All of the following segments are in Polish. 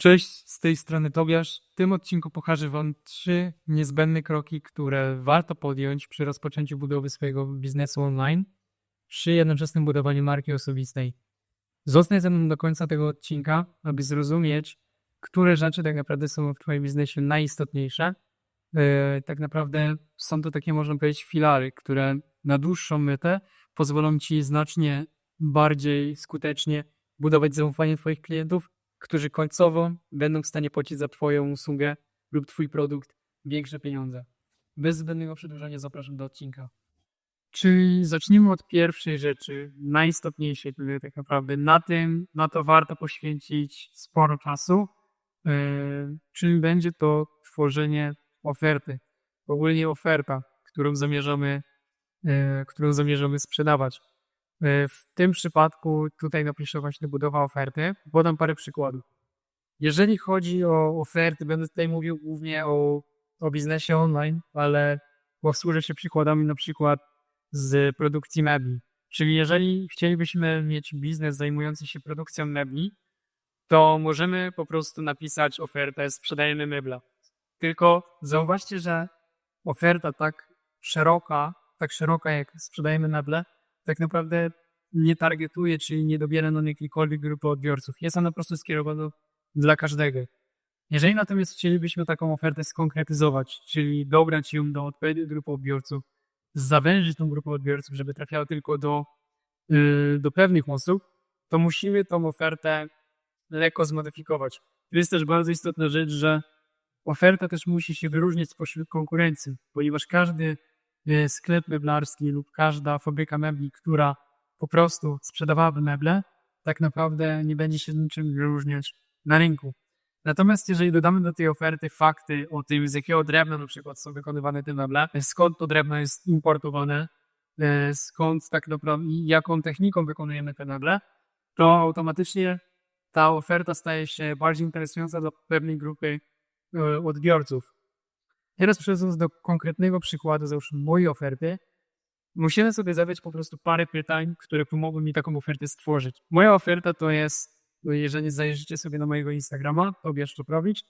Cześć, z tej strony Tobiasz. W tym odcinku pokażę Wam trzy niezbędne kroki, które warto podjąć przy rozpoczęciu budowy swojego biznesu online, przy jednoczesnym budowaniu marki osobistej. Zostań ze mną do końca tego odcinka, aby zrozumieć, które rzeczy tak naprawdę są w Twoim biznesie najistotniejsze. Yy, tak naprawdę są to takie, można powiedzieć, filary, które na dłuższą metę pozwolą Ci znacznie bardziej skutecznie budować zaufanie Twoich klientów którzy końcowo będą w stanie płacić za Twoją usługę lub Twój produkt większe pieniądze. Bez zbędnego przedłużania zapraszam do odcinka. Czyli zacznijmy od pierwszej rzeczy, najistotniejszej tutaj tak naprawdę. Na tym, na to warto poświęcić sporo czasu, yy, czyli będzie to tworzenie oferty. Ogólnie oferta, którą zamierzamy, yy, którą zamierzamy sprzedawać. E, w tym przypadku tutaj napiszę właśnie budowa oferty. Podam parę przykładów. Jeżeli chodzi o oferty, będę tutaj mówił głównie o, o biznesie online, ale posłużę się przykładami na przykład z produkcji mebli. Czyli jeżeli chcielibyśmy mieć biznes zajmujący się produkcją mebli, to możemy po prostu napisać ofertę sprzedajemy mebla. Tylko zauważcie, że oferta tak szeroka, tak szeroka jak sprzedajemy meble, tak naprawdę nie targetuje, czyli nie dobiera na jakiejkolwiek grupy odbiorców. Jest ona po prostu skierowana dla każdego. Jeżeli natomiast chcielibyśmy taką ofertę skonkretyzować, czyli dobrać ją do odpowiedniej grupy odbiorców, zawężyć tą grupę odbiorców, żeby trafiała tylko do, yy, do pewnych osób, to musimy tą ofertę lekko zmodyfikować. To jest też bardzo istotna rzecz, że oferta też musi się wyróżniać spośród konkurencji, ponieważ każdy sklep meblarski lub każda fabryka mebli, która po prostu sprzedawałaby meble, tak naprawdę nie będzie się niczym wyróżniać na rynku. Natomiast jeżeli dodamy do tej oferty fakty o tym, z jakiego drewna na przykład są wykonywane te meble, skąd to drewno jest importowane, y, skąd tak naprawdę, jaką techniką wykonujemy te meble, to automatycznie ta oferta staje się bardziej interesująca dla pewnej grupy y, odbiorców. Teraz przechodząc do konkretnego przykładu, załóżmy mojej oferty, musimy sobie zadać po prostu parę pytań, które pomogą mi taką ofertę stworzyć. Moja oferta to jest, jeżeli zajrzycie sobie na mojego Instagrama, Tobiasz Czoprowicz,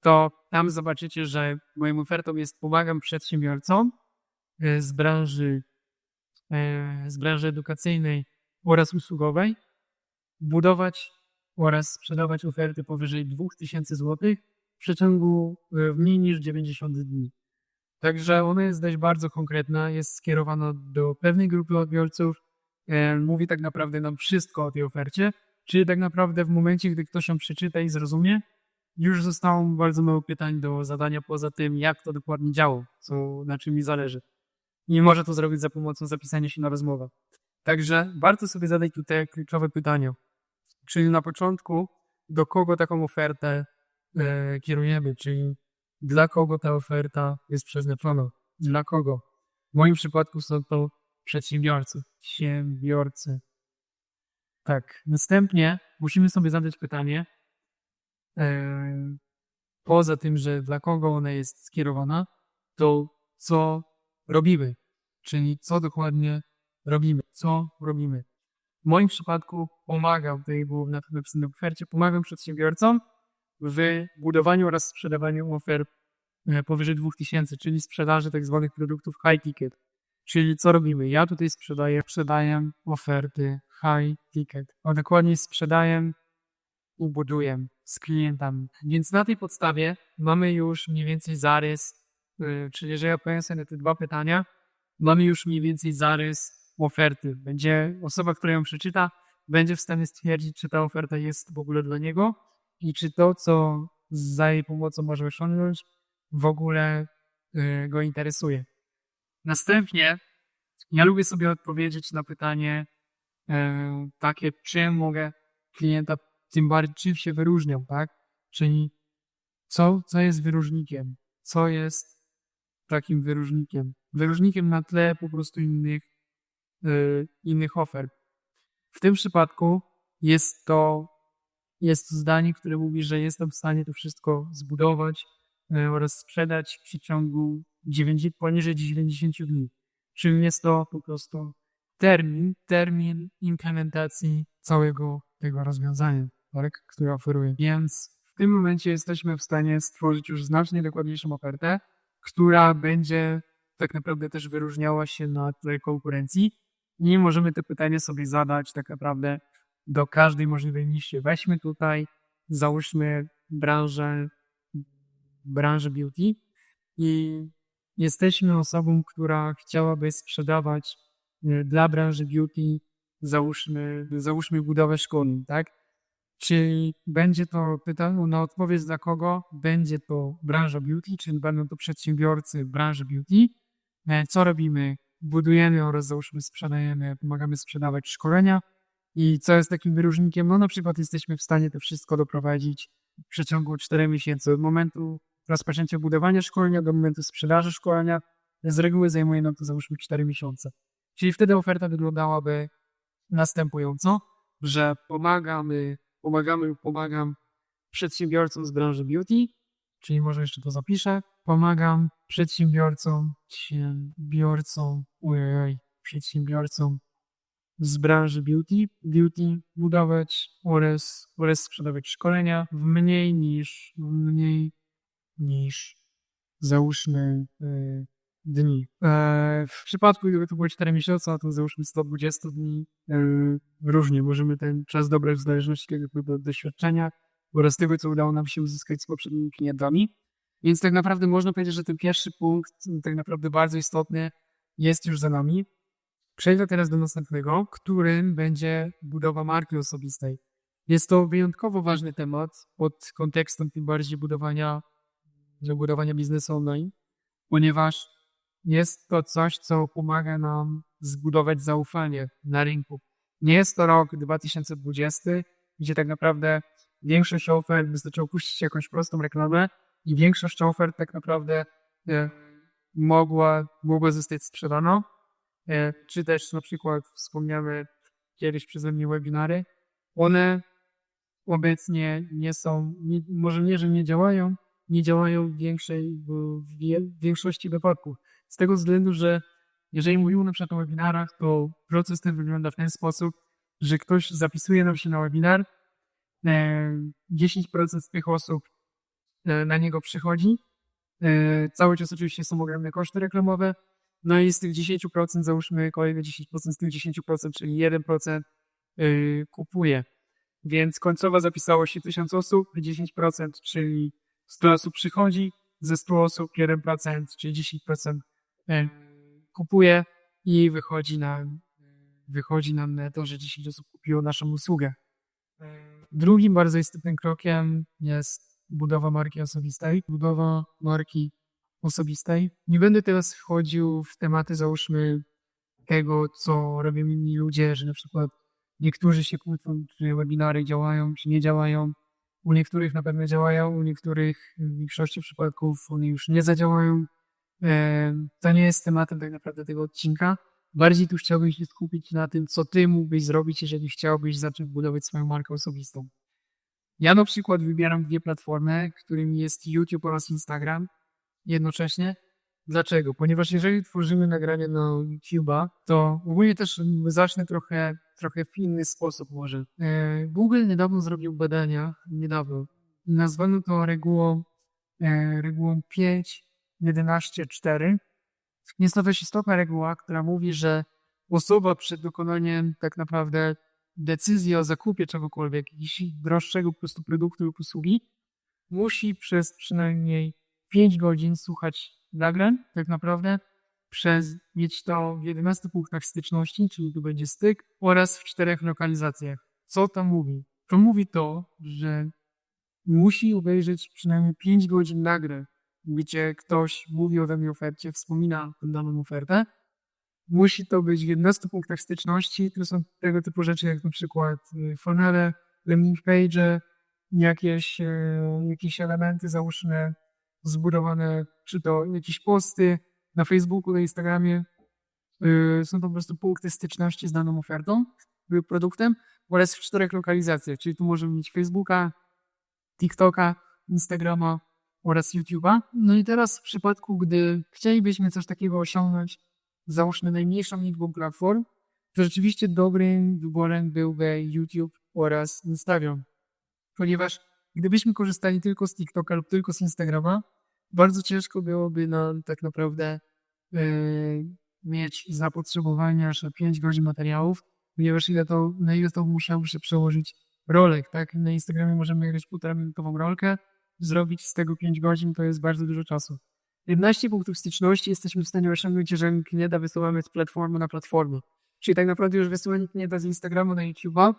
to tam zobaczycie, że moją ofertą jest pomagam przedsiębiorcom e, z branży, e, z branży edukacyjnej oraz usługowej budować oraz sprzedawać oferty powyżej 2000 zł w przeciągu e, mniej niż 90 dni. Także ona jest dość bardzo konkretna, jest skierowana do pewnej grupy odbiorców, e, mówi tak naprawdę nam wszystko o tej ofercie, czyli tak naprawdę w momencie, gdy ktoś ją przeczyta i zrozumie, już zostało bardzo mało pytań do zadania poza tym, jak to dokładnie działo, co, na czym mi zależy. I może to zrobić za pomocą zapisania się na rozmowę. Także warto sobie zadać tutaj kluczowe pytanie. Czyli na początku, do kogo taką ofertę kierujemy, czyli dla kogo ta oferta jest przeznaczona, dla kogo. W moim przypadku są to przedsiębiorcy, przedsiębiorcy. Tak. Następnie musimy sobie zadać pytanie, e, poza tym, że dla kogo ona jest skierowana, to co robimy, czyli co dokładnie robimy, co robimy. W moim przypadku pomagam, tutaj było na w ofercie, pomagam przedsiębiorcom w budowaniu oraz sprzedawaniu ofert powyżej 2000, czyli sprzedaży tak zwanych produktów high ticket. Czyli co robimy? Ja tutaj sprzedaję, sprzedaję oferty high ticket, a dokładnie sprzedaję i buduję z klientami. Więc na tej podstawie mamy już mniej więcej zarys, e, czyli jeżeli odpowiem sobie na te dwa pytania, mamy już mniej więcej zarys oferty. Będzie osoba, która ją przeczyta, będzie w stanie stwierdzić, czy ta oferta jest w ogóle dla niego, i czy to, co za jej pomocą może osiągnąć, w ogóle y, go interesuje. Następnie ja lubię sobie odpowiedzieć na pytanie y, takie, czym mogę klienta, tym bardziej czym się wyróżnią, tak? Czyli co, co jest wyróżnikiem? Co jest takim wyróżnikiem? Wyróżnikiem na tle po prostu innych, y, innych ofert. W tym przypadku jest to jest to zdanie, które mówi, że jestem w stanie to wszystko zbudować e, oraz sprzedać w przeciągu 9, poniżej 90 dni. Czyli jest to po prostu termin, termin implementacji całego tego rozwiązania, tak, które oferuję. Więc tym momencie jesteśmy w stanie stworzyć już znacznie dokładniejszą ofertę, która będzie tak naprawdę też wyróżniała się na tle konkurencji i możemy te pytania sobie zadać tak naprawdę do każdej możliwej niszy. Weźmy tutaj, załóżmy branżę, branżę beauty i jesteśmy osobą, która chciałaby sprzedawać y, dla branży beauty, załóżmy, załóżmy budowę szkoleń, tak? Czyli będzie to pytanie na odpowiedź dla kogo? Będzie to branża beauty, czyli będą to przedsiębiorcy branży beauty. E, Co robimy? Budujemy oraz załóżmy sprzedajemy, pomagamy sprzedawać szkolenia. I co jest takim wyróżnikiem? No na przykład jesteśmy w stanie to wszystko doprowadzić w przeciągu 4 miesięcy od momentu rozpoczęcia budowania szkolenia do momentu sprzedaży szkolenia. Z reguły zajmuje nam to załóżmy 4 miesiące. Czyli wtedy oferta wyglądałaby następująco, że pomagamy, pomagamy, pomagam przedsiębiorcom z branży beauty, czyli może jeszcze to zapiszę. Pomagam przedsiębiorcom, przedsiębiorcom, ojej, przedsiębiorcom z branży beauty, beauty budować oraz, oraz sprzedawać szkolenia w mniej niż, w mniej niż załóżmy y, dni. E, w przypadku, gdyby to było 4 miesiące, to załóżmy 120 dni. E, różnie możemy ten czas dobrać w zależności od doświadczenia oraz tego, co udało nam się uzyskać z poprzednimi klientami. Więc tak naprawdę można powiedzieć, że ten pierwszy punkt, tak naprawdę bardzo istotny, jest już za nami. Przejdę teraz do następnego, którym będzie budowa marki osobistej. Jest to wyjątkowo ważny temat pod kontekstem tym bardziej budowania, budowania biznesu online, ponieważ jest to coś, co pomaga nam zbudować zaufanie na rynku. Nie jest to rok 2020, gdzie tak naprawdę większość ofert wystarczy opuścić jakąś prostą reklamę i większość ofert tak naprawdę e, mogła, mogła zostać sprzedana. E, czy też na przykład wspomniane kiedyś przeze mnie webinary. One obecnie nie są, nie, może nie, że nie działają, nie działają w, większej, w, w większości wypadków. Z tego względu, że jeżeli mówimy na przykład o webinarach, to proces ten wygląda w ten sposób, że ktoś zapisuje nam się na webinar, e, 10% z tych osób e, na niego przychodzi. E, Cały czas oczywiście są ogromne koszty reklamowe, no i z tych 10% załóżmy kolejne 10% z tych 10%, czyli 1% y, kupuje. Więc końcowo zapisało się 1000 osób, 10%, czyli 100 osób przychodzi, ze 100 osób 1%, czyli 10% y, kupuje i wychodzi nam, wychodzi nam na to, że 10 osób kupiło naszą usługę. Drugim bardzo istotnym krokiem jest budowa marki osobistej. Budowa marki osobistej. Nie będę teraz wchodził w tematy, załóżmy, tego, co robią inni ludzie, że na przykład niektórzy się kłócą, czy webinary działają, czy nie działają. U niektórych na pewno działają, u niektórych w większości przypadków one już nie zadziałają. E, To nie jest tematem tak naprawdę tego odcinka. Bardziej tu chciałbym się skupić na tym, co ty mógłbyś zrobić, jeżeli chciałbyś zacząć budować swoją markę osobistą. Ja na przykład wybieram dwie platformy, którymi jest YouTube oraz Instagram jednocześnie. Dlaczego? Ponieważ jeżeli tworzymy nagranie na YouTube'a, to ogólnie też zacznę trochę, trochę w inny sposób może. E, Google niedawno zrobił badania, niedawno, nazwano to regułą, e, regułą 5, 11, 4. Jest to dość istotna reguła, która mówi, że osoba przed dokonaniem tak naprawdę decyzji o zakupie czegokolwiek, jakiegoś droższego po prostu produktu lub usługi, musi przez przynajmniej 5 godzin słuchać nagrań, tak naprawdę, przez mieć to w 11 punktach styczności, czyli tu będzie styk, oraz w czterech lokalizacjach. Co to mówi? To mówi to, że musi obejrzeć przynajmniej 5 godzin nagrań, gdzie ktoś mówi o danej ofercie, wspomina tę daną ofertę. Musi to być w 11 punktach styczności. To są tego typu rzeczy, jak na przykład y, funnele, landing page, jakieś, e, jakieś elementy, załóżmy, zbudowane, czy to jakieś posty na Facebooku, na Instagramie. Yy, Są to po prostu punkty styczności z daną ofertą produktem oraz w czterech lokalizacjach, czyli tu możemy mieć Facebooka, TikToka, Instagrama oraz YouTube'a. No i teraz w przypadku, gdy chcielibyśmy coś takiego osiągnąć, załóżmy najmniejszą liczbą platform, to rzeczywiście dobrym wyborem byłby YouTube oraz Instagram, ponieważ Gdybyśmy korzystali tylko z TikToka lub tylko z Instagrama, bardzo ciężko byłoby nam tak naprawdę e, mieć zapotrzebowanie aż na 5 godzin materiałów, ponieważ ile to, na ile to musiałby się przełożyć rolek, tak? Na Instagramie możemy grać półtora minutową rolkę, zrobić z tego 5 godzin, to jest bardzo dużo czasu. 11 punktów styczności jesteśmy w stanie osiągnąć, jeżeli klienta wysyłamy z platformy na platformę. Czyli tak naprawdę już wysyłanie klienta z Instagrama na YouTube'a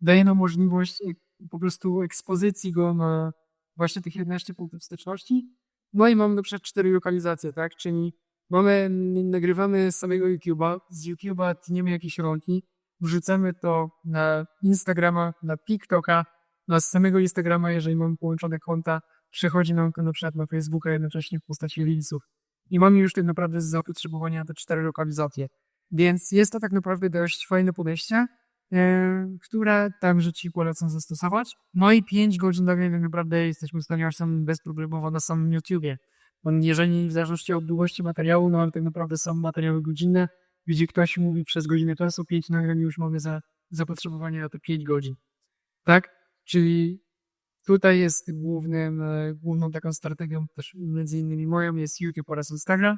daje nam możliwość e, po prostu ekspozycji go na właśnie tych 11 punktów styczności. No i mamy na przykład cztery lokalizacje, tak? Czyli mamy, nagrywamy z samego YouTube'a, z YouTube'a tniemy jakieś rolki, wrzucamy to na Instagrama, na TikToka, na samego Instagrama, jeżeli mamy połączone konta, przechodzi nam na przykład na Facebooka jednocześnie w postaci Reelsów. I mamy już tak naprawdę zapotrzebowanie na te cztery lokalizacje. Więc jest to tak naprawdę dość fajne podejście, które także Ci polecam zastosować. No i 5 godzin nagrań tak naprawdę jesteśmy w stanie osiągnąć bezproblemowo na samym YouTubie. Jeżeli w zależności od długości materiału, no ale tak naprawdę są materiały godzinne, gdzie ktoś mówi przez godzinę czasu, 5 nagrań już mamy za zapotrzebowanie na te 5 godzin. Tak? Czyli tutaj jest głównym, e, główną taką strategią też między innymi moją jest YouTube oraz Instagram.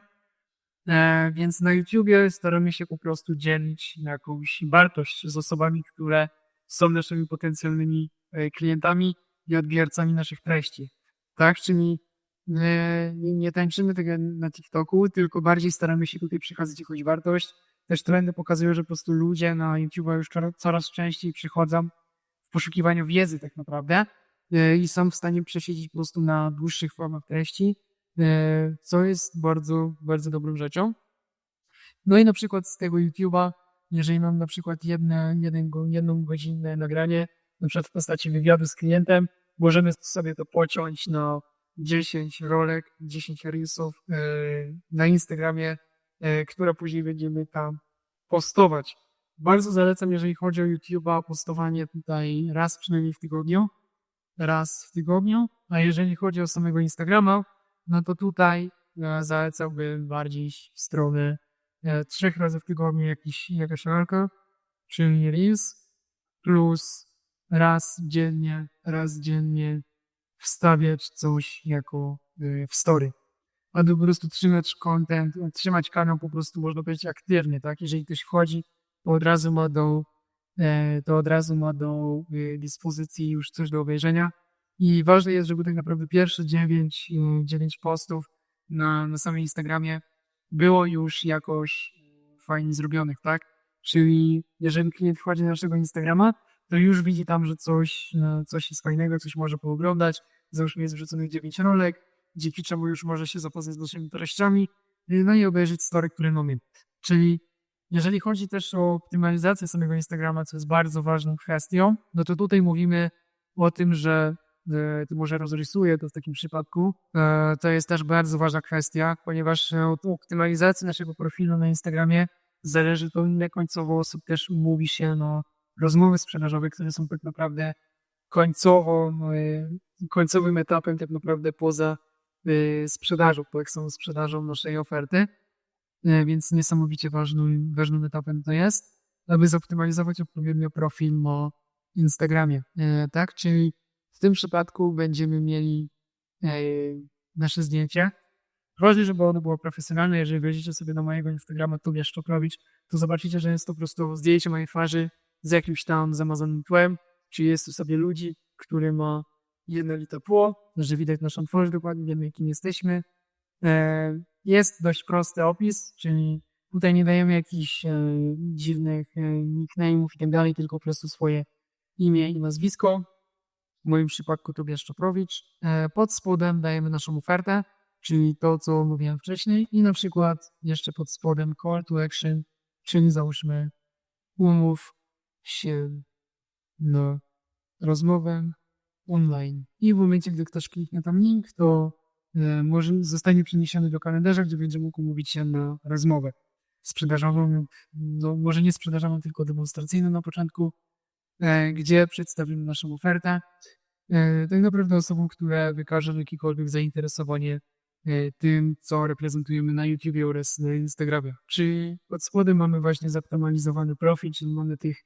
E, więc na YouTubie staramy się po prostu dzielić jakąś wartość z osobami, które są naszymi potencjalnymi e, klientami i odbiorcami naszych treści. Tak? Czyli nie, nie tańczymy tego na TikToku, tylko bardziej staramy się tutaj przekazać jakąś wartość. Też trendy pokazują, że po prostu ludzie na YouTube już coraz- częściej przychodzą w poszukiwaniu wiedzy tak naprawdę e, i są w stanie przesiedzieć po prostu na dłuższych formach treści, e, co jest bardzo, bardzo dobrą rzeczą. No i na przykład z tego YouTube'a, jeżeli mam na przykład jedne, jeden, jedną godzinne nagranie, na przykład w postaci wywiadu z klientem, możemy sobie to pociąć na 10 rolek, 10 reelsów e, na Instagramie, e, które później będziemy tam postować. Bardzo zalecam, jeżeli chodzi o YouTube'a, postowanie tutaj raz przynajmniej w tygodniu. Raz w tygodniu. A jeżeli chodzi o samego Instagrama, no to tutaj e, zalecałbym bardziej w stronę e, trzech razy w tygodniu jakiś, jakaś rolka, czyli Reels, plus raz dziennie, raz dziennie wstawiać coś jako e, w story. Aby po prostu trzymać content, trzymać kanał po prostu można powiedzieć aktywny, tak? Jeżeli ktoś wchodzi, to od razu ma do, to od razu ma do dyspozycji już coś do obejrzenia. I ważne jest, żeby tak naprawdę pierwsze 9, 9 postów na, na samym Instagramie było już jakoś fajnie zrobionych, tak? Czyli jeżeli klient wchodzi na naszego Instagrama, to już widzi tam, że coś, e, coś jest fajnego, coś może pooglądać. Załóżmy jest wrzuconych 9 rolek, dzięki czemu już może się zapoznać z naszymi treściami, no i obejrzeć story, które mamy. Czyli jeżeli chodzi też o optymalizację samego Instagrama, co jest bardzo ważną kwestią, no to tutaj mówimy o tym, że e, może rozrysuję to w takim przypadku. E, to jest też bardzo ważna kwestia, ponieważ e, od optymalizacji naszego profilu na Instagramie zależy to, ile końcowo osób też umówi się na rozmowy sprzedażowe, które są tak naprawdę końcową, e, końcowym etapem tak naprawdę poza e, sprzedażą, po samą sprzedażą naszej oferty. E, Więc niesamowicie ważnym, ważnym etapem to jest, aby zoptymalizować odpowiednio profil na Instagramie. E, Tak, czyli w tym przypadku będziemy mieli e, nasze zdjęcie. Ważne, żeby ono było profesjonalne. Jeżeli wejdziecie sobie na mojego Instagrama Tobiasz Czokrowicz, to zobaczycie, że jest to po prostu zdjęcie mojej twarzy z jakimś tam zamazanym tłem, czyli jest tu sobie ludzi, który ma jednolite tło, że widać naszą twarz dokładnie, wiemy kim jesteśmy. E, Jest dość prosty opis, czyli tutaj nie dajemy jakichś e, dziwnych nickname'ów i tak dalej, tylko po prostu swoje imię i nazwisko. W moim przypadku Tobiasz Czoprowicz. E, Pod spodem dajemy naszą ofertę, czyli to, co mówiłem wcześniej i na przykład jeszcze pod spodem call to action, czyli załóżmy umów się na rozmowę online. I w momencie, gdy ktoś kliknie tam link, to e, może zostanie przeniesiony do kalendarza, gdzie będzie mógł umówić się na rozmowę sprzedażową, no może nie sprzedażową, tylko demonstracyjną na początku, e, gdzie przedstawimy naszą ofertę. E, tak naprawdę osobom, które wykażą jakiekolwiek zainteresowanie e, tym, co reprezentujemy na YouTube oraz na Instagramie. Czyli pod spodem mamy właśnie zoptymalizowany profil, czyli mamy tych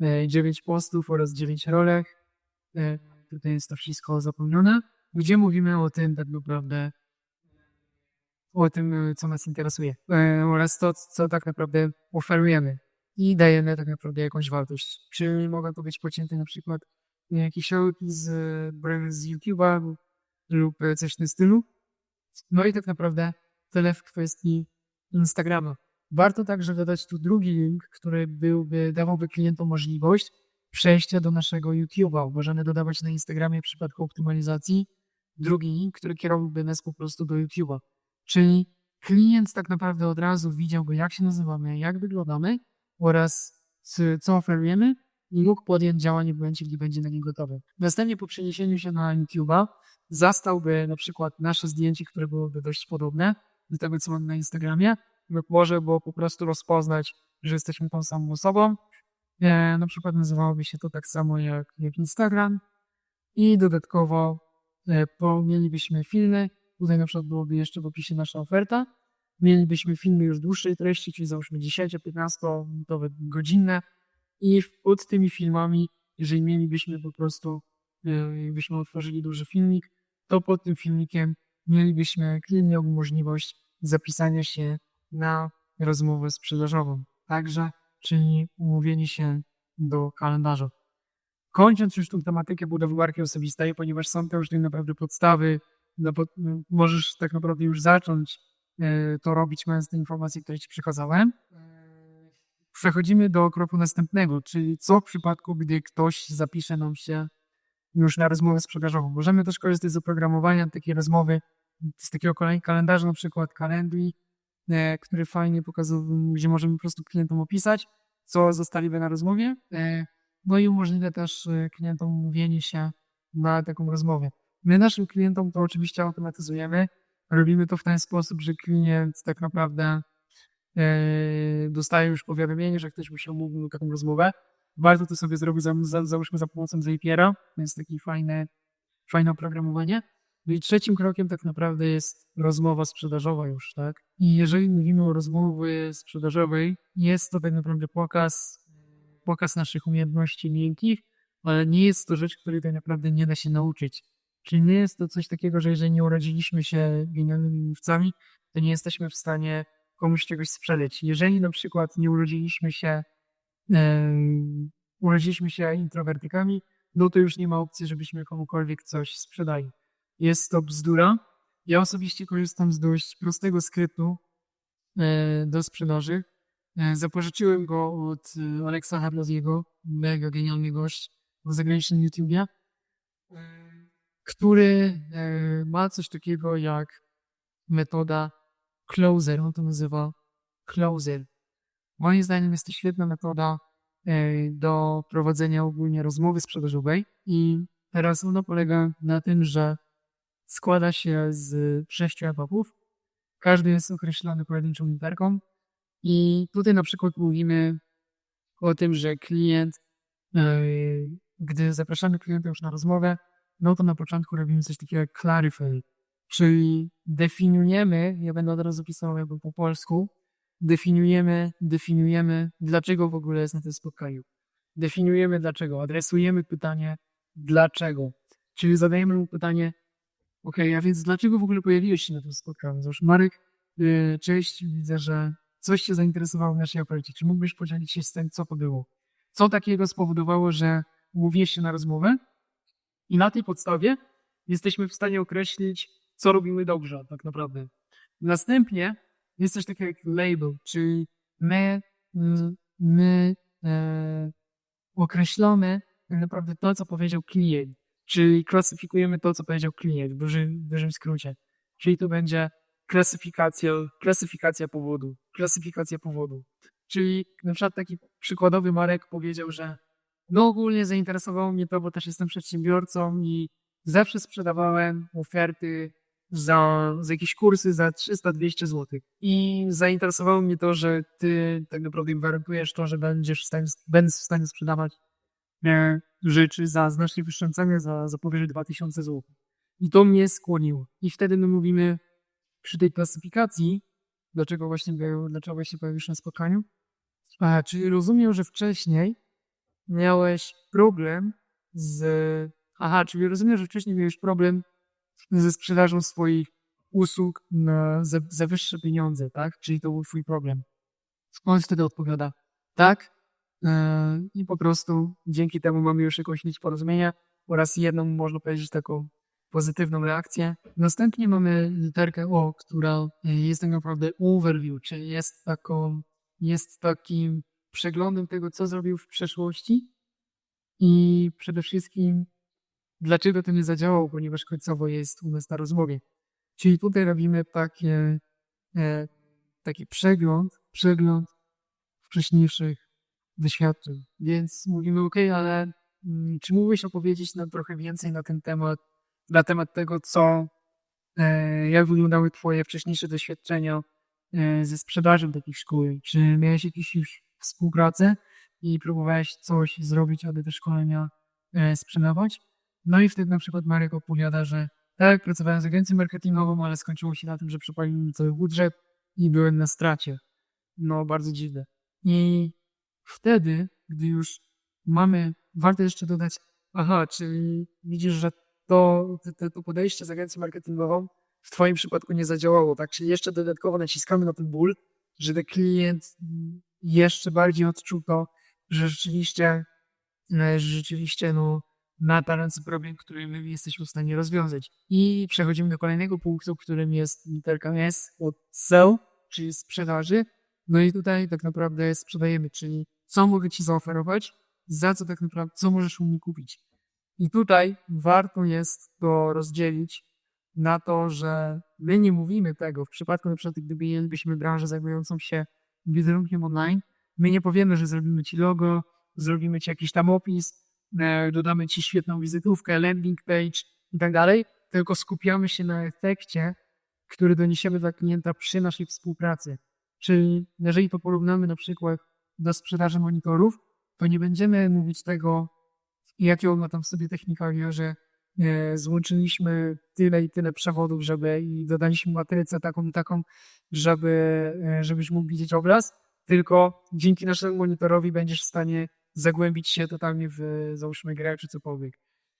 e, 9 postów oraz 9 rolek. E, tutaj jest to wszystko zapełnione, gdzie mówimy o tym tak naprawdę, o tym, e, co nas interesuje e, oraz to, co tak naprawdę oferujemy i dajemy tak naprawdę jakąś wartość. Czy mogą to być pocięte na przykład jakieś rolki z, z YouTube'a lub coś w tym stylu. No i tak naprawdę tyle w kwestii Instagrama. Warto także dodać tu drugi link, który byłby, dawałby klientom możliwość przejścia do naszego YouTube'a. Możemy dodawać na Instagramie w przypadku optymalizacji drugi link, który kierowałby nas po prostu do YouTube'a. Czyli klient tak naprawdę od razu widziałby, jak się nazywamy, jak wyglądamy oraz co oferujemy i mógł podjąć działanie w momencie, gdy będzie na nie gotowy. Następnie po przeniesieniu się na YouTube'a zastałby na przykład nasze zdjęcie, które byłoby dość podobne do tego, co mamy na Instagramie, może było po prostu rozpoznać, że jesteśmy tą samą osobą. E, na przykład nazywałoby się to tak samo jak, jak Instagram i dodatkowo e, po, mielibyśmy filmy, tutaj na przykład byłoby jeszcze w opisie nasza oferta, mielibyśmy filmy już dłuższej treści, czyli załóżmy 10-15 minutowe, godzinne i pod tymi filmami, jeżeli mielibyśmy po prostu, e, byśmy otworzyli duży filmik, to pod tym filmikiem mielibyśmy, klient możliwość zapisania się na rozmowę sprzedażową. Także, czyli umówienie się do kalendarza. Kończąc już tą tematykę budowy marki osobistej, ponieważ są to już tak naprawdę podstawy, no możesz tak naprawdę już zacząć e, to robić, mając te informacje, które Ci przekazałem. Przechodzimy do kroku następnego, czyli co w przypadku, gdy ktoś zapisze nam się już na rozmowę sprzedażową. Możemy też korzystać z oprogramowania takiej rozmowy, z takiego kalendarza, na przykład Calendly, e, który fajnie pokazuje, gdzie możemy po prostu klientom opisać, co zostaliby na rozmowie. E, no i umożliwia też e, klientom umówienie się na taką rozmowę. My naszym klientom to oczywiście automatyzujemy. Robimy to w ten sposób, że klient tak naprawdę e, dostaje już powiadomienie, że ktoś mu się umówił na taką rozmowę. Warto to sobie zrobić, za, za, załóżmy, za pomocą Zapiera. Jest takie fajne, fajne oprogramowanie. No i trzecim krokiem tak naprawdę jest rozmowa sprzedażowa już, tak? I jeżeli mówimy o rozmowie sprzedażowej, jest to tak naprawdę pokaz, pokaz naszych umiejętności miękkich, ale nie jest to rzecz, której tak naprawdę nie da się nauczyć. Czyli nie jest to coś takiego, że jeżeli nie urodziliśmy się genialnymi mówcami, to nie jesteśmy w stanie komuś czegoś sprzedać. Jeżeli na przykład nie urodziliśmy się, em, urodziliśmy się introwertykami, no to już nie ma opcji, żebyśmy komukolwiek coś sprzedali. Jest to bzdura. Ja osobiście korzystam z dość prostego skryptu e, do sprzedaży. E, zapożyczyłem go od e, Alexa Harloziego, mega genialny gość w zagranicznym YouTubie, e, który e, ma coś takiego jak metoda closer, on to nazywa closer. Moim zdaniem jest to świetna metoda e, do prowadzenia ogólnie rozmowy sprzedażowej i teraz ona polega na tym, że składa się z sześciu etapów. Każdy jest określony pojedynczą literką i tutaj na przykład mówimy o tym, że klient, e, gdy zapraszamy klienta już na rozmowę, no to na początku robimy coś takiego jak clarify, czyli definiujemy, ja będę od razu pisał jakby po polsku, definiujemy, definiujemy, dlaczego w ogóle jest na tym spotkaniu. Definiujemy dlaczego, adresujemy pytanie dlaczego. Czyli zadajemy mu pytanie, ok, a więc dlaczego w ogóle pojawiłeś się na tym spotkaniu? Załóż Marek, yy, cześć, widzę, że coś Cię zainteresowało w naszej ofercie. Czy mógłbyś podzielić się z tym, co to było? Co takiego spowodowało, że umówiłeś się na rozmowę? I na tej podstawie jesteśmy w stanie określić, co robimy dobrze, tak naprawdę. Następnie jest coś takiego jak label, czyli my, my e, określamy tak naprawdę to, co powiedział klient, czyli klasyfikujemy to, co powiedział klient w dużym, w dużym skrócie. Czyli to będzie klasyfikacja, klasyfikacja powodu, klasyfikacja powodu. Czyli na przykład taki przykładowy Marek powiedział, że no ogólnie zainteresowało mnie to, bo też jestem przedsiębiorcą i zawsze sprzedawałem oferty za, za jakieś kursy za 300-200 zł. I zainteresowało mnie to, że ty tak naprawdę gwarantujesz to, że będziesz w stanie, będziesz w stanie sprzedawać e, rzeczy za znacznie wyższą cenę, za, za powyżej 2000 zł. I to mnie skłoniło. I wtedy my mówimy przy tej klasyfikacji, dlaczego właśnie, dlaczego właśnie pojawisz na spotkaniu, a, czyli rozumiem, że wcześniej miałeś problem z aha, czyli rozumiem, że wcześniej miałeś problem ze sprzedażą swoich usług na, za, za wyższe pieniądze, tak? Czyli to był twój problem. On wtedy odpowiada, tak? E, I po prostu dzięki temu mamy już jakąś nić porozumienia oraz jedną, można powiedzieć, taką pozytywną reakcję. Następnie mamy literkę O, która jest tak naprawdę overview, czyli jest taką, jest takim przeglądem tego, co zrobił w przeszłości i przede wszystkim dlaczego to nie zadziałało, ponieważ końcowo jest u nas na rozmowie. Czyli tutaj robimy takie, e, taki przegląd, przegląd wcześniejszych doświadczeń. Więc mówimy, ok, ale mm, czy mógłbyś opowiedzieć nam trochę więcej na ten temat, na temat tego, co, e, jak wyglądały twoje wcześniejsze doświadczenia e, ze sprzedażą takich szkół? Czy miałeś jakieś już współpracę i próbowałeś coś zrobić, aby te szkolenia e, sprzedawać? No i wtedy na przykład Marek opowiada, że tak, pracowałem z agencją marketingową, ale skończyło się na tym, że przepaliłem mi cały budżet i byłem na stracie. No, bardzo dziwne. I wtedy, gdy już mamy, warto jeszcze dodać, aha, czyli widzisz, że to, to, to podejście z agencją marketingową w Twoim przypadku nie zadziałało, tak? Czyli jeszcze dodatkowo naciskamy na ten ból, że ten klient jeszcze bardziej odczuł to, że rzeczywiście, że rzeczywiście, no, na ręce problem, który my jesteśmy w stanie rozwiązać. I przechodzimy do kolejnego punktu, którym jest literka S od sell, czyli sprzedaży. No i tutaj tak naprawdę sprzedajemy, czyli co mogę Ci zaoferować, za co tak naprawdę, co możesz u mnie kupić. I tutaj warto jest to rozdzielić na to, że my nie mówimy tego. W przypadku na przykład, gdyby mielibyśmy branżę zajmującą się wizerunkiem online, my nie powiemy, że zrobimy Ci logo, zrobimy Ci jakiś tam opis, dodamy Ci świetną wizytówkę, landing page i tak dalej, tylko skupiamy się na efekcie, który doniesiemy dla klienta przy naszej współpracy. Czyli jeżeli to porównamy na przykład do sprzedaży monitorów, to nie będziemy mówić tego, jakie on ma tam sobie technikalia, że e, złączyliśmy tyle i tyle przewodów, żeby i dodaliśmy matrycę taką i taką, żeby, e, żebyś mógł widzieć obraz, tylko dzięki naszemu monitorowi będziesz w stanie zagłębić się totalnie w, załóżmy, grę czy cokolwiek.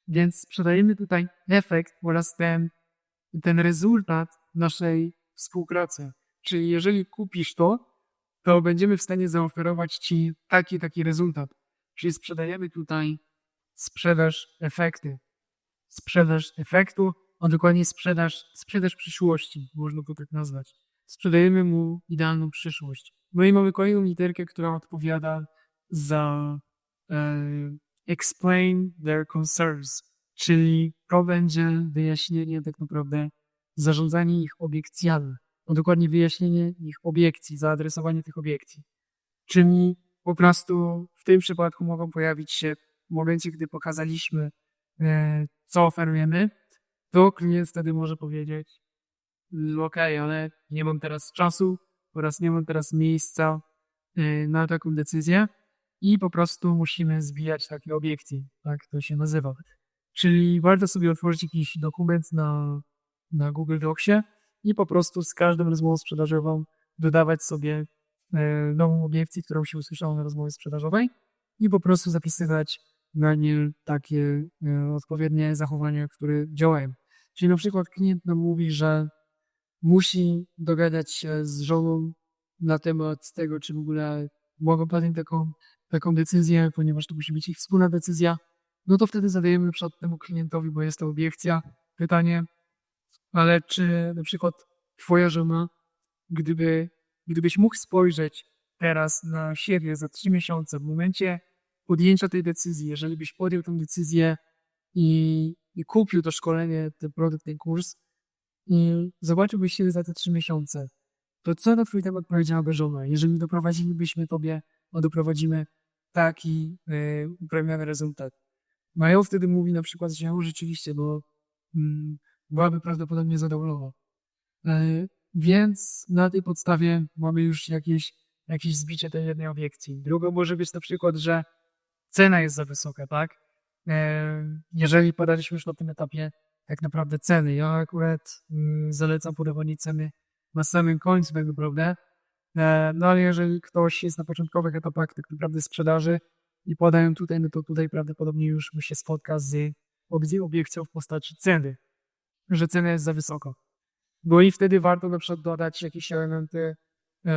Więc sprzedajemy tutaj efekt oraz ten, ten rezultat naszej współpracy. Czyli jeżeli kupisz to, to będziemy w stanie zaoferować Ci taki, taki rezultat. Czyli sprzedajemy tutaj sprzedaż efekty. Sprzedaż efektu, a dokładnie sprzedaż, sprzedaż przyszłości, można to tak nazwać. Sprzedajemy mu idealną przyszłość. No i mamy kolejną literkę, która odpowiada za e, explain their concerns, czyli to będzie wyjaśnienie tak naprawdę, zarządzanie ich obiekcjami a dokładnie wyjaśnienie ich obiekcji, zaadresowanie tych obiekcji. Czyli po prostu w tym przypadku mogą pojawić się w momencie, gdy pokazaliśmy, e, co oferujemy, to klient wtedy może powiedzieć, "Mm, ok, ale nie mam teraz czasu oraz nie mam teraz miejsca e, na taką decyzję i po prostu musimy zbijać takie obiekcje, tak to się nazywa. Czyli warto sobie otworzyć jakiś dokument na, na Google Docsie, i po prostu z każdą rozmową sprzedażową dodawać sobie e, nową obiekcję, którą się usłyszało na rozmowie sprzedażowej i po prostu zapisywać na nie takie e, odpowiednie zachowania, które działają. Czyli na przykład klient nam mówi, że musi dogadać się z żoną na temat tego, czy w ogóle mogą podjąć taką, taką decyzję, ponieważ to musi być ich wspólna decyzja, no to wtedy zadajemy przed temu klientowi, bo jest to obiekcja, pytanie, ale czy na przykład twoja żona, gdyby, gdybyś mógł spojrzeć teraz na siebie za trzy miesiące, w momencie podjęcia tej decyzji, jeżeli byś podjął tę decyzję i, i kupił to szkolenie, ten produkt, ten kurs i zobaczyłbyś siebie za te trzy miesiące, to co na twój temat powiedziałaby żona? Jeżeli doprowadzilibyśmy tobie, a doprowadzimy taki yy, uprawniony rezultat. Mają wtedy mówi na przykład, że ja rzeczywiście, bo mm, byłaby prawdopodobnie zadowolona. E, więc na tej podstawie mamy już jakieś, jakieś zbicie tej jednej obiekcji. Drugą może być na przykład, że cena jest za wysoka, tak? E, jeżeli podaliśmy już na tym etapie tak naprawdę ceny, ja akurat mm, zalecam podawanie ceny na samym końcu tak naprawdę, e, no ale jeżeli ktoś jest na początkowych etapach tak naprawdę sprzedaży i podają tutaj, no to tutaj prawdopodobnie już się spotka z obie- obiekcją w postaci ceny, że cena jest za wysoko. Bo i wtedy warto na przykład dodać jakieś elementy e,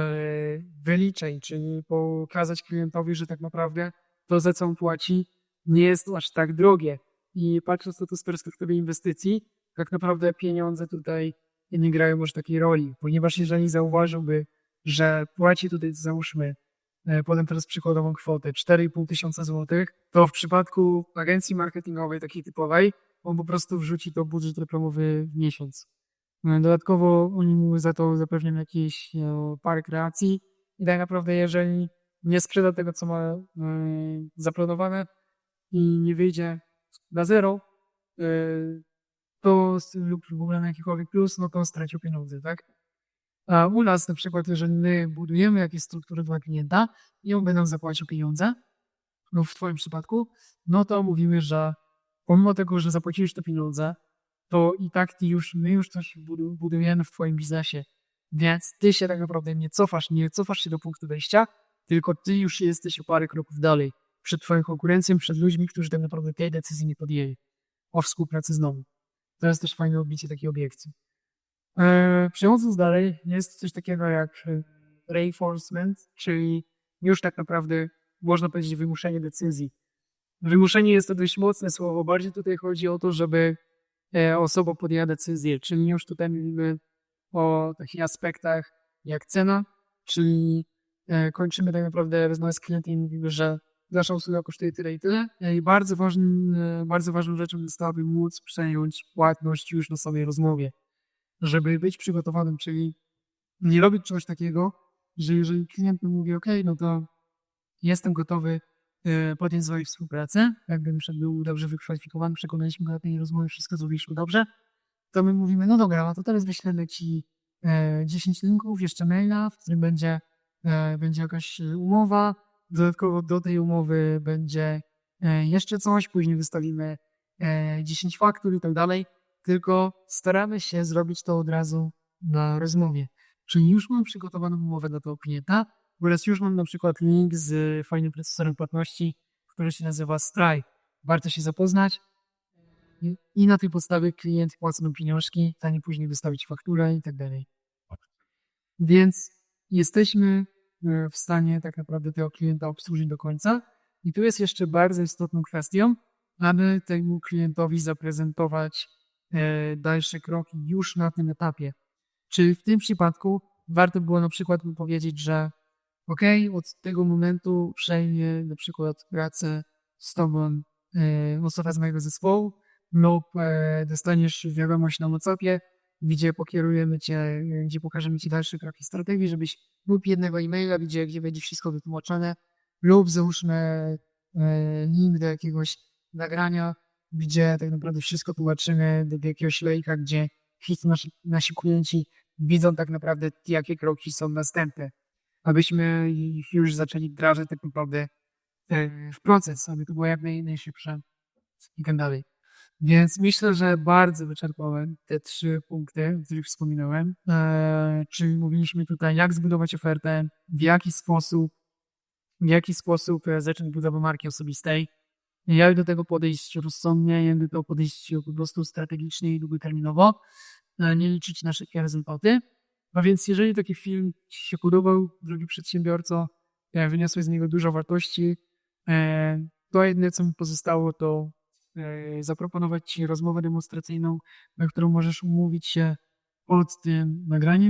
wyliczeń, czyli pokazać klientowi, że tak naprawdę to, za co on płaci, nie jest aż tak drogie. I patrząc na to z perspektywy inwestycji, tak naprawdę pieniądze tutaj nie grają może takiej roli, ponieważ jeżeli zauważyłby, że płaci tutaj załóżmy e, podam teraz przykładową kwotę 4,5 tysiąca złotych, to w przypadku agencji marketingowej takiej typowej, on po prostu wrzuci to budżet reklamowy w miesiąc. E, Dodatkowo oni mu za to zapewnią jakiś e, park kreacji i tak naprawdę jeżeli nie sprzeda tego, co ma zaplanowane i nie wyjdzie na zero, to lub w ogóle na jakikolwiek plus, no to stracił pieniądze, tak? A u nas na przykład, jeżeli my budujemy jakieś struktury dla klienta i on by nam zapłacił pieniądze, no w twoim przypadku, no to mówimy, że pomimo tego, że zapłaciłeś te pieniądze, to i tak ty już, my już coś budu- budujemy w twoim biznesie. Więc ty się tak naprawdę nie cofasz, nie cofasz się do punktu wejścia, tylko ty już jesteś o parę kroków dalej przed twoją konkurencją, przed ludźmi, którzy tak naprawdę tej decyzji nie podjęli o współpracy z nami. To jest też fajne odbicie takiej obiekcji. E, przechodząc dalej, jest coś takiego jak e, reinforcement, czyli już tak naprawdę można powiedzieć wymuszenie decyzji. Wymuszenie jest to dość mocne słowo. Bardziej tutaj chodzi o to, żeby e, osoba podjęła decyzję, czyli już tutaj mówimy o takich aspektach jak cena, czyli e, kończymy tak naprawdę rozmowę z klientem i mówimy, że nasza usługa kosztuje tyle i tyle. E, I bardzo, ważnym, e, bardzo ważną rzeczą jest to, aby móc przejąć płatność już na samej rozmowie żeby być przygotowanym, czyli nie robić czegoś takiego, że jeżeli klient mówi, OK, no to jestem gotowy e, podjąć z wami współpracę, jakby był dobrze wykwalifikowany, przekonaliśmy go na tej rozmowie, wszystko zrobiliśmy dobrze, to my mówimy, no dobra, no to teraz wyślemy ci e, 10 linków, jeszcze maila, w którym będzie, e, będzie jakaś e, umowa, dodatkowo do tej umowy będzie e, jeszcze coś, później wystawimy e, 10 faktur i tak dalej, tylko staramy się zrobić to od razu na rozmowie. Czyli już mam przygotowaną umowę dla tego klienta, oraz już mam na przykład link z fajnym procesorem płatności, który się nazywa Stripe. Warto się zapoznać i- na tej podstawie klient płaci nam pieniążki, stanie później wystawić fakturę i tak dalej. Więc jesteśmy e, w stanie tak naprawdę tego klienta obsłużyć do końca. I tu jest jeszcze bardzo istotną kwestią, aby temu klientowi zaprezentować dalsze kroki już na tym etapie. Czy w tym przypadku warto było na przykład mu powiedzieć, że ok, od tego momentu przejmie na przykład pracę z tobą e, osoba z mojego zespołu lub e, dostaniesz wiadomość na WhatsAppie, gdzie pokierujemy cię, e, gdzie pokażemy ci dalsze kroki strategii, żebyś lub jednego e-maila, gdzie, gdzie będzie wszystko wytłumaczone, lub załóżmy e, link do jakiegoś nagrania, gdzie tak naprawdę wszystko tłumaczymy do jakiegoś lejka, gdzie wszyscy nasi, nasi klienci widzą tak naprawdę, jakie kroki są następne, abyśmy już zaczęli wdrażać tak naprawdę e, w proces, aby to było jak naj, najszybsze i tak dalej. Więc myślę, że bardzo wyczerpałem te trzy punkty, o których wspominałem. E, czyli mówiliśmy tutaj, jak zbudować ofertę, w jaki sposób, w jaki sposób e, zacząć budowę marki osobistej, jak do tego podejść rozsądnie, jak do tego podejść po prostu strategicznie i długoterminowo, e, nie liczyć na szybkie rezultaty. No więc jeżeli taki film Ci się podobał, drogi przedsiębiorco, e, wyniosłeś z niego dużo wartości, e, to jedyne co mi pozostało to zaproponować Ci rozmowę demonstracyjną, na którą możesz umówić się pod tym nagraniem.